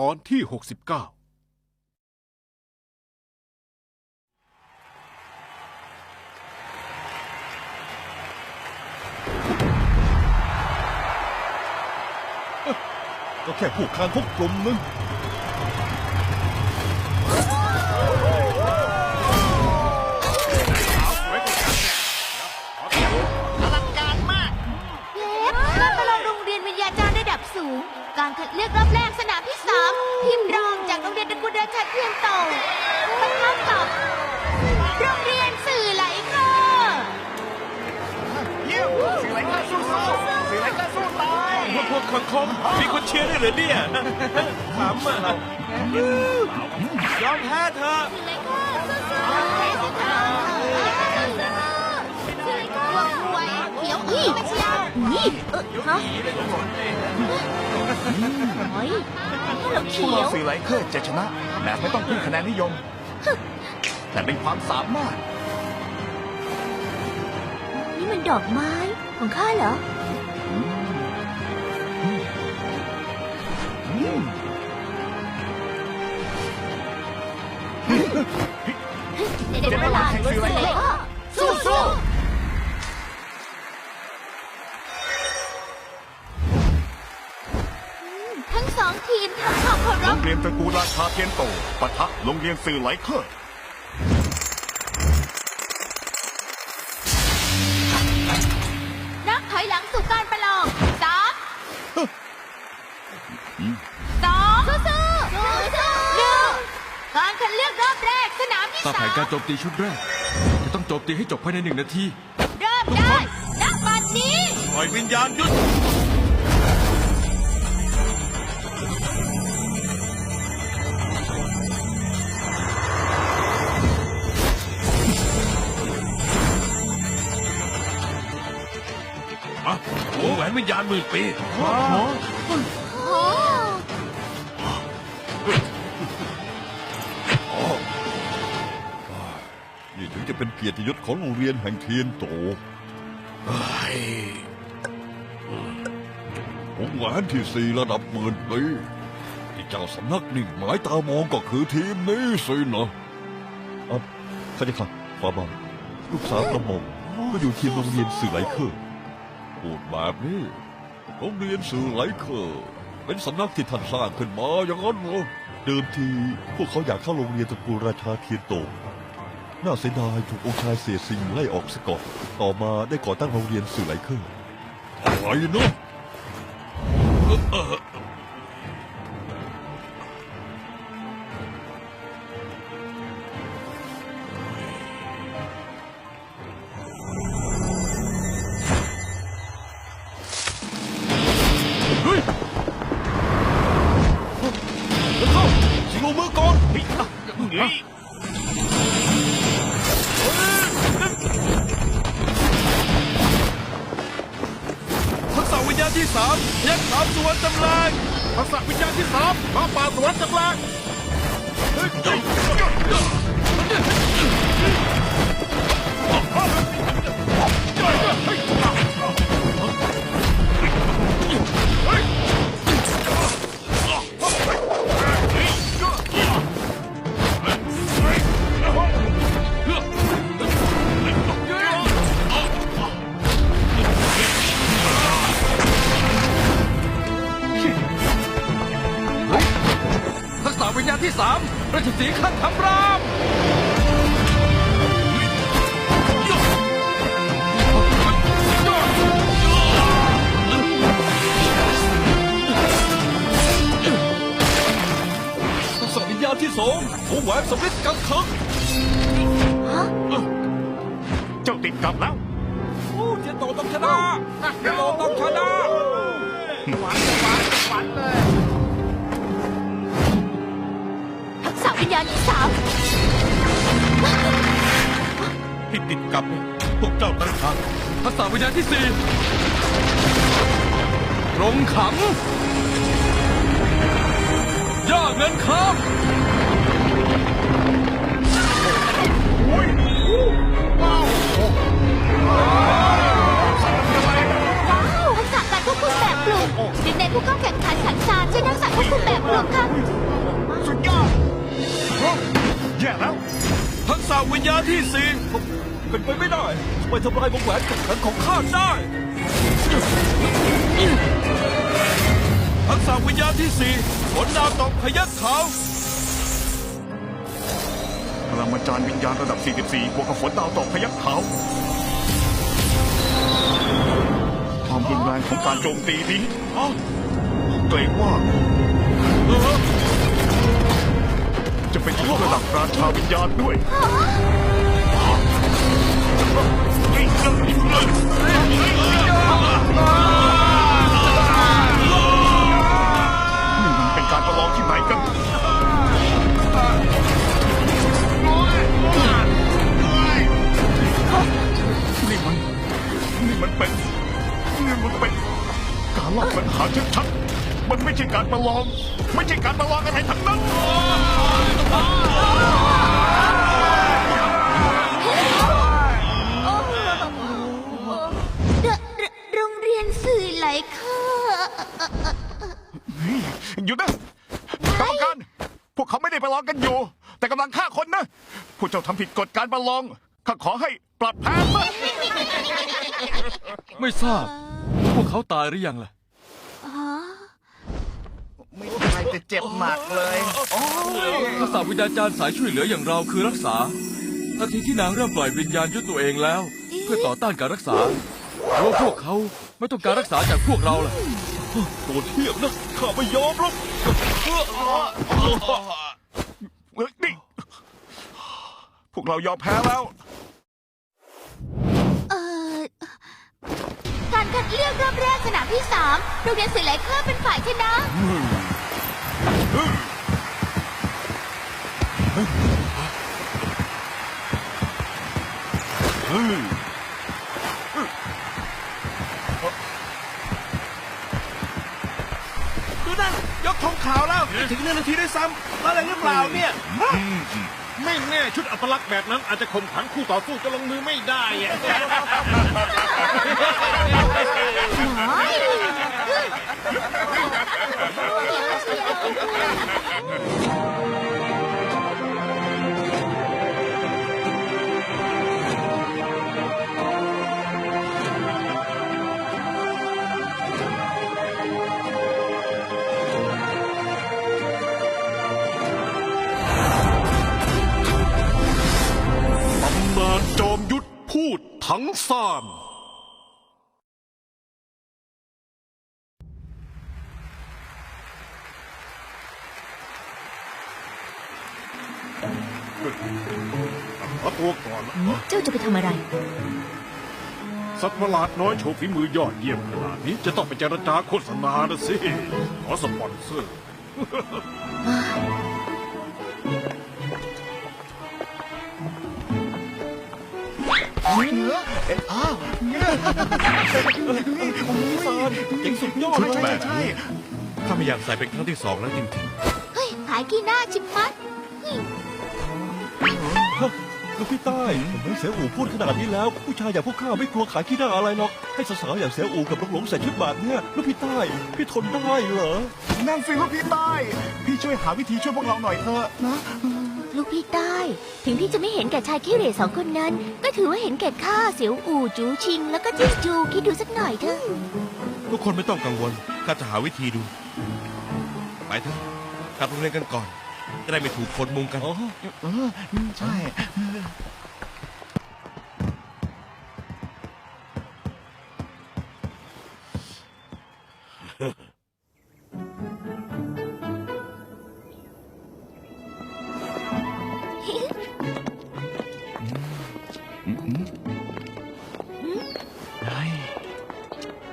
ตอนที่ 69 ก็แค่พวกคางคกกลุ่มนึง อลังการมากเล็บการประลองโรงเรียนวิญญาจารย์ระดับสูง การคัดเลือกร พวกพวกคงมีคนเชียร์ด้วยเหรอเนี่ยขำอะยอมแพ้เถอะสื่อไหลเคอร์สู้ๆเฮ้ยเคอร์พวกหนียวอีกเชียวนี่เออฮะโอ้ยเราพวเขีกยวสื่อไหลเคอร์จะชนะแบบไม่ต้องพึ่งคะแนนนิยม แต่เป็นความสามารถ นี่มันดอกไม้ของข้าเหรอ เด็กๆเวลาสื่อไหลเคอร์สู้ๆทั้งสองทีมทำความเคารโรงเรียนตระกูลราชาเทียนโตปะทะโรงเรียนสื่อไหลเคอร์ การโจมตีชุดแรก จะต้องโจมตีให้จบภายในหนึ่งนาที เริ่มได้ณบัดนี้ปล่อยวิญญาณยุดอะวงแหวนวิญญาณหมื่นปี โอ้ นี่ถึงจะเป็นเกียรติยศของโรงเรียนแห่งเทียนโตผมแหวนที่สี่ระดับหมื่นปีที่เจ้าสำนักนิ่งหมายตามองก็คือทีมนี้สินะอะข้าจะค่ะฟาบาลูกสาวกระหม่อมก็อยู่ทีมโรงเรียนสื่อไหลเคอร์พูดแบบนี้โรงเรียนสื่อไหลเคอร์เป็นสำนักที่ท่านสร้างขึ้นมาอย่างนั้นเหรอเดิมทีพวกเขาอยากเข้าโรงเรียนตระกูลราชาเทียนโต น่าเสียดายถูกองค์ชายเสียสิงไล่ออกซะก่อนต่อมาได้ก่อตั้งโรงเรียนสื่อไหลเคอร์อะไรเนาะเฮ้ยเดี๋ยวเข้าสิงลงมือก่อนเฮ้ยอะเฮ้ย ทักษะวิญญาณที่สามยักษ์สามสวนจำแรงทักษะวิญญาณที่สามมาป่าสวนจำแรงเฮ้ย สองวงแหวนสำเร็จกังคังเจ้าติดกับแล้ว โอ้เจโตต้องชนะเจโตต้องชนะหวานหวานหวานเลยทักษะวิญญาณที่สามที่ติดกับเนี่ยพวกเจ้าตั้งทางทักษะวิญญาณที่สี่รงขัง ย่าเงินคำว้าวทักษะการควบคุมแบบกลุ่มเด็กๆผู้เข้าแข่งขันขันสารใช้ทักษะควบคุมแบบรวมค่ะสุดยอดฮะแย่แล้วทักษะวิญญาณที่สี่เป็นไปไม่ได้ไปทำลายวงแหวนแข่งขันของข้าได้ ทักษะวิญญาณที่สี่ฝนดาวตกพยัคฆ์ขาวพลังมจารย์วิญญาณระดับ 44 บวกกับฝนดาวตกพยัคฆ์ขาว ความรุนแรงของการโจมตีนี้อ๋อเกรงว่า จะเป็นถึงระดับราชาวิญญาณด้วย เจ้าทำผิดกฎการประลองข้าขอให้ปรับแพ้ซะไม่ทราบ พวกเขาตายหรือยังล่ะ ไม่ตายแต่เจ็บหนักเลยทักษะวิญญาจารย์สายช่วยเหลืออย่างเราคือรักษาทันทีที่นางเริ่มปล่อยวิญญาณยุดตัวเองแล้ว เพื่อต่อต้านการรักษาเพราะว่าพวกเขาไม่ต้องการรักษาจากพวกเราล่ะ ตัวเทียบนะข้าไม่ยอมหรอก เฮ้ยนี่ พวกเรายอมแพ้แล้ว เอ่อการคัดเลือกรอบแรกสนามที่สามโรงเรียนสื่อไหลเคอร์เป็นฝ่ายชนะ ดูนั่นยกธงขาวแล้วถึงหนึ่งนาทีได้ซ้ำอะไรหรือเปล่าเนี่ย ไม่แน่ชุดอัปลักษณ์แบบนั้นอาจจะข่มขันคู่ต่อสู้จะลงมือไม่ได้อะ ขอตัวก่อนนะเจ้าจะไปทำอะไร สัตว์ประหลาดน้อยโชว์ฝีมือยอดเยี่ยมขนาดนี้จะต้องไปเจรจาโฆษณานะสิ ขอสปอนเซอร์เก่งสุดยอดชุดเลย แบบนี้ข้าไม่อยากใส่เป็นครั้งที่สองแล้วจริงเฮ้ยขายกีหน้าชิมมัด ลูกพี่ใต้ผมไม่เสียอู่พูดขนาดนี้แล้ว ผู้ชายอย่างพวกข้าไม่กลัวขายขี้หน้าอะไรหรอก ให้สาวๆอย่างเสียอู่กับหลงๆใส่ชุดแบบเนี้ยลูกพี่ใต้พี่ทนได้เหรอ นั่งสิลูกพี่ใต้ พี่ช่วยหาวิธีช่วยพวกเราหน่อยเถอะนะ ลูกพี่ใต้ ถึงพี่จะไม่เห็นแก่ชายขี้เหร่สองคนนั้น ก็ถือว่าเห็นแก่ข้าเสียวอู่จูชิง แล้วก็จิงจูคิดดูสักหน่อยเถอะๆทุกคนไม่ต้องกังวลข้าจะหาวิธีดู ไปเถอะกลับโรงเรียนกันก่อน จะได้ไม่ถูกคนมุงกัน เออใช่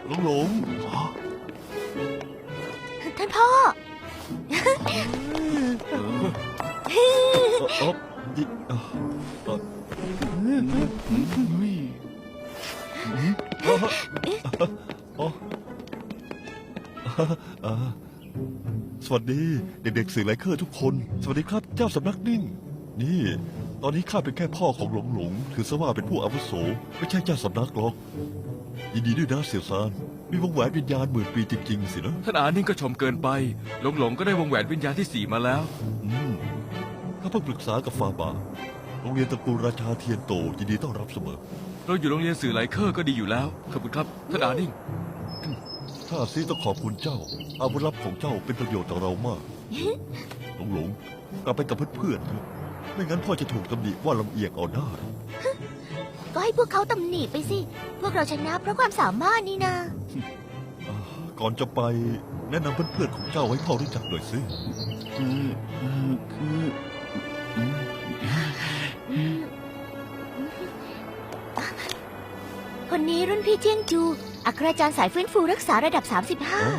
หลงหลง สวัสดีเด็กๆสื่อไลเคอร์ทุกคน สวัสดีครับ เจ้าสำนักนิ่ง นี่ ตอนนี้ข้าเป็นแค่พ่อของหลงหลงถือซะว่าเป็นผู้อาวุโส ไม่ใช่เจ้าสำนักหรอก ยินดีด้วยนะเสี่ยวซาน มีวงแหวนวิญญาณหมื่นปีจริง ๆ สินะ ท่านอานิ่งก็ชมเกินไป หลงหลงๆก็ได้วงแหวนวิญญาณที่สี่มาแล้ว อืมข้าเพิ่งปรึกษากับฟาบาโรงเรียนตระกูลราชาเทียนโตยินดีต้อนรับเสมอ เราอยู่โรงเรียนสื่อไหลเคอร์ก็ดีอยู่แล้ว ขอบคุณครับ ท่านอานิ่ง ถ้าซีต้องขอบคุณเจ้า อาวุธลับของเจ้าเป็นประโยชน์ต่อเรามาก หลงหลงกลับไปกับเพื่อนๆเถอะไม่งั้นพ่อจะถูกตำหนิว่าลำเอียงเอาได้ก็ให้พวกเขาตำหนิไปสิ พวกเราชนะเพราะความสามารถนี่นาอ่าก่อนจะไปแนะนำเพื่อนๆของเจ้าให้พ่อรู้จักหน่อยสิคือคือคืออืมคนนี้รุ่นพี่เจียงจู อัคราจารย์สายฟื้นฟูรักษาระดับอ๋อ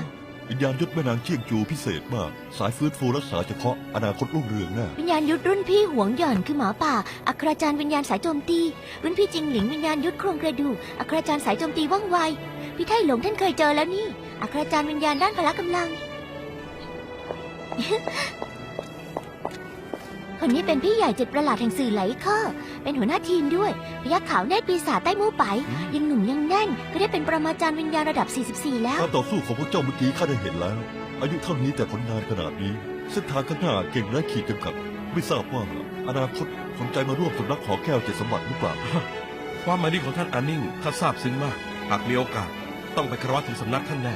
วิญญาณยุทธแม่นางเชียงจูพิเศษมาก สายฟื้นฟูรักษาเฉพาะอนาคตรุ่งเรืองแน่35วิญญาณยุทธรุ่นพี่หวงหย่อนคือหมาป่า อัคราจารย์วิญญาณสายโจมตี รุ่นพี่จิงหลิงวิญญาณยุทธโครงกระดูก อัคราจารย์สายโจมตีว่องไว พี่ไทหลงท่านเคยเจอแล้วนี่ อัคราจารย์วิญญาณด้านพละกำลัง คนนี้เป็นพี่ใหญ่เจ็ดประหลาดแห่งสื่อไหลเคอร์เป็นหัวหน้าทีมด้วยพยักขาวเนตรปีศาจใต้หมูไป ยังหนุ่มยังแน่น ก็ได้เป็นปรมาจารย์วิญญาณระดับ 44 แล้ว การต่อสู้ของพวกเจ้าเมื่อกี้ข้าได้เห็นแล้ว อายุเท่านี้แต่ผลงานขนาดนี้เส้นทางข้างหน้าเก่งและขีดจำกัด ไม่ทราบว่าอนาคตสนใจมาร่วมสำนักขอแก้วเจ็ดสมบัติหรือเปล่า ความหมายดีของท่านอานิ่งข้าซาบซึ้งมาก หากมีโอกาสต้องไปคารวะถึงสำนักท่านแน่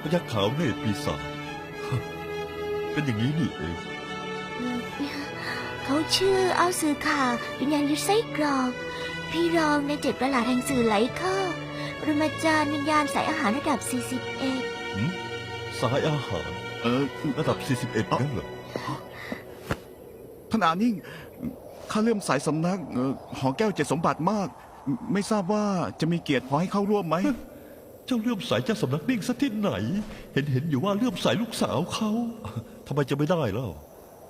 พยักขาวเนตรปีศาจ เป็นอย่างนี้นี่เอง เขาชื่อเอาซือขาวิญญาณยุทธไส้กรอกพี่รองในเจ็ดประหลาดแห่งสื่อไหลเข้าปรมาจารย์วิญญาณสายอาหารระดับ 41 สายอาหารเออระดับ 41นั่นเหรอท่านอานิ่งข้าเลื่อมสายสำนักเอ่อหอแก้วเจ็ดสมบัติมาก ไม่ทราบว่าจะมีเกียรติพอให้เข้าร่วมไหม เจ้าเลื่อมสายเจ้าสำนักนิ่งซะที่ไหน เห็นเห็นอยู่ว่าเลื่อมสายลูกสาวเขาทำไมจะไม่ได้เล่า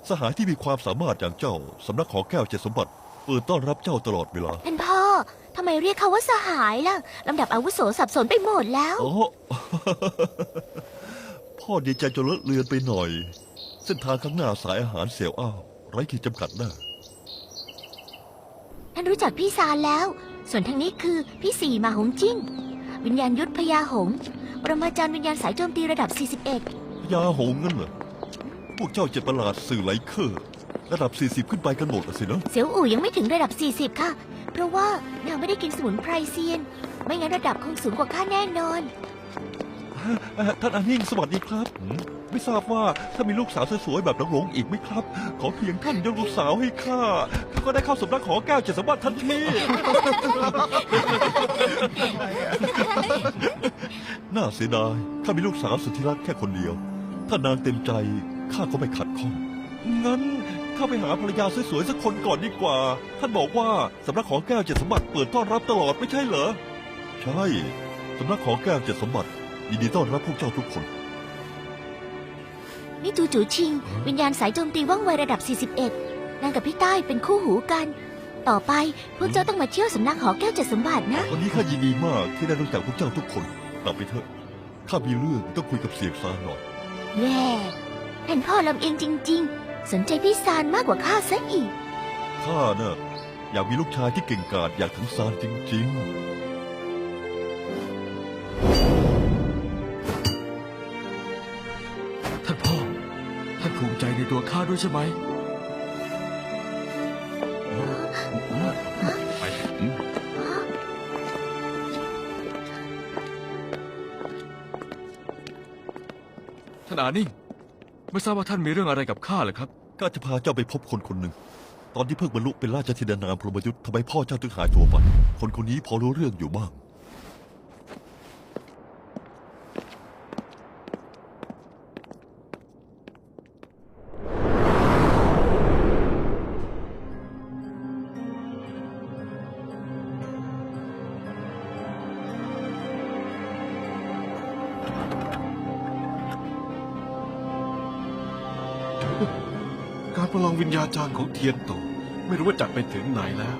สหายที่มีความสามารถอย่างเจ้า สำนักขอแก้วเจ็ดสมบัติเปิดต้อนรับเจ้าตลอดเวลาท่านพ่อ ทำไมเรียกเขาว่าสหายล่ะ ลำดับอาวุโสสับสนไปหมดแล้วโอ้พ่อดีใจจนเลอะเลือนไปหน่อย เส้นทางข้างหน้าสายอาหารเสียวอ้าวไร้ขีดจำกัดแน่ท่านรู้จักพี่ซานแล้ว ส่วนทางนี้คือพี่สี่มาหงจิ้ง วิญญาณยุทธพญาหงส์ปรมาจารย์วิญญาณสายโจมตีระดับ 41 พญาหงส์งั้นเหรอ พวกเจ้าเจ็ดประหลาดสื่อไหลเคอร์ระดับ 40 ขึ้นไปกันหมดอะสินะเสียวอู่ยังไม่ถึงระดับ 40 ค่ะ เพราะว่านางไม่ได้กินสมุนไพรเซียน ไม่งั้นระดับคงสูงกว่าข้าแน่นอน เอ่อท่านอานิ่งสวัสดีครับหืมไม่ทราบว่าถ้ามีลูกสาวสวยๆแบบน้องหลงอีกไหมครับ ขอเพียงท่านยกลูกสาวให้ข้าข้าก็ได้เข้าสำนักขอแก้วเจ็ดสมบัติทันที น่าเสียดายข้ามีลูกสาวสุดที่รักแค่คนเดียว ถ้านางเต็มใจข้าก็ไม่ขัดข้อง งั้นข้าไปหาภรรยาสวยๆสักคนก่อนดีกว่า ท่านบอกว่าสำนักขอแก้วเจ็ดสมบัติเปิดต้อนรับตลอดไม่ใช่เหรอ ใช่ สำนักขอแก้วเจ็ดสมบัติยินดีต้อนรับพวกเจ้าทุกคน นี่จูจูชิง วิญญาณสายโจมตีว่องไวระดับ 41นางกับพี่ใต้เป็นคู่หูกัน ต่อไปพวกเจ้าต้องมาเที่ยวสำนักหอแก้วเจ็ดสมบัตินะ วันนี้ข้ายินดีมากที่ได้รู้จักพวกเจ้าทุกคน กลับไปเถอะ ข้ามีเรื่องต้องคุยกับเสียงซานหน่อย แย่ท่านพ่อลำเอียงจริง ๆ สนใจพี่ซานมากกว่าข้าซะอีก ข้าน่ะอยากมีลูกชายที่เก่งกาจอยากถึงซานจริงท่านพ่อ ท่านภูมิใจในตัวข้าด้วยใช่ไหม ท่านอานิ่ง ไม่ทราบว่าท่านมีเรื่องอะไรกับข้าเหรอครับๆข้าจะพาเจ้าไปพบคนคนหนึ่ง ตอนที่เพิ่งบรรลุเป็นราชธิดานามพรหมยุทธ์ทำไมพ่อเจ้าถึงหายตัวไป คนคนนี้พอรู้เรื่องอยู่บ้างกา พลองวิญญาจารย์ของเทียนโต ไม่รู้ว่าจัดไปถึงไหนแล้ว